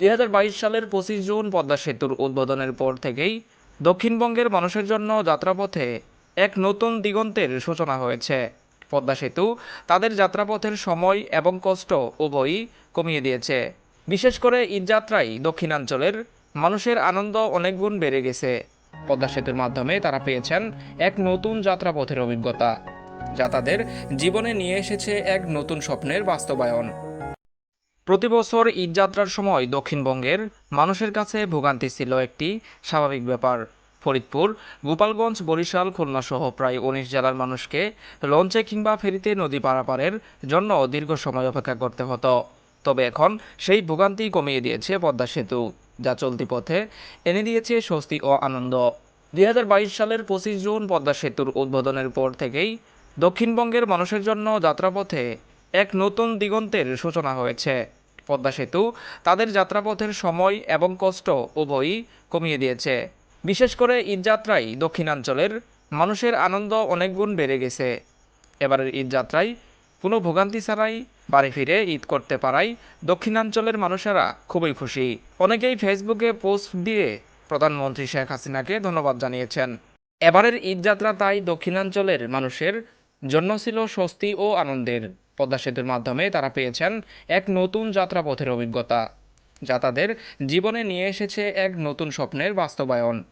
দুই হাজার বাইশ সালের পঁচিশ জুন পদ্মা সেতুর উদ্বোধনের পর থেকেই দক্ষিণবঙ্গের মানুষের জন্য যাত্রাপথে এক নতুন দিগন্তের সূচনা হয়েছে। পদ্মা সেতু তাদের যাত্রাপথের সময় এবং কষ্ট উভয়ই কমিয়ে দিয়েছে। বিশেষ করে ঈদযাত্রায় দক্ষিণাঞ্চলের মানুষের আনন্দ অনেক গুণ বেড়ে গেছে। পদ্মা সেতুর মাধ্যমে তারা পেয়েছেন এক নতুন যাত্রাপথের অভিজ্ঞতা, যা তাদের জীবনে নিয়ে এসেছে এক নতুন স্বপ্নের বাস্তবায়ন। প্রতি বছর ঈদযাত্রার সময় দক্ষিণবঙ্গের মানুষের কাছে ভোগান্তি ছিল একটি স্বাভাবিক ব্যাপার। ফরিদপুর, গোপালগঞ্জ, বরিশাল, খুলনা সহ প্রায় উনিশ জেলার মানুষকে লঞ্চে কিংবা ফেরিতে নদী পারাপারের জন্য দীর্ঘ সময় অপেক্ষা করতে হতো। তবে এখন সেই ভোগান্তি কমিয়ে দিয়েছে পদ্মা সেতু, যা চলতি পথে এনে দিয়েছে স্বস্তি ও আনন্দ। দু হাজার বাইশ সালের পঁচিশ জুন পদ্মা সেতুর উদ্বোধনের পর থেকেই দক্ষিণবঙ্গের মানুষের জন্য যাত্রাপথে এক নতুন দিগন্তের সূচনা হয়েছে। পদ্মা সেতু তাদের যাত্রাপথের সময় এবং কষ্ট উভয়ই কমিয়ে দিয়েছে। বিশেষ করে ঈদযাত্রায় দক্ষিণাঞ্চলের মানুষের আনন্দ অনেক গুণ বেড়ে গেছে। এবারের ঈদযাত্রায় কোনো ভোগান্তি ছাড়াই বাড়ি ফিরে ঈদ করতে পারায় দক্ষিণাঞ্চলের মানুষেরা খুবই খুশি। অনেকেই ফেসবুকে পোস্ট দিয়ে প্রধানমন্ত্রী শেখ হাসিনাকে ধন্যবাদ জানিয়েছেন। এবারের ঈদযাত্রা তাই দক্ষিণাঞ্চলের মানুষের জন্য ছিল স্বস্তি ও আনন্দের। পদ্মা সেতুর মাধ্যমে তারা পেয়েছেন এক নতুন যাত্রাপথের অভিজ্ঞতা, যা তাদের জীবনে নিয়ে এসেছে এক নতুন স্বপ্নের বাস্তবায়ন।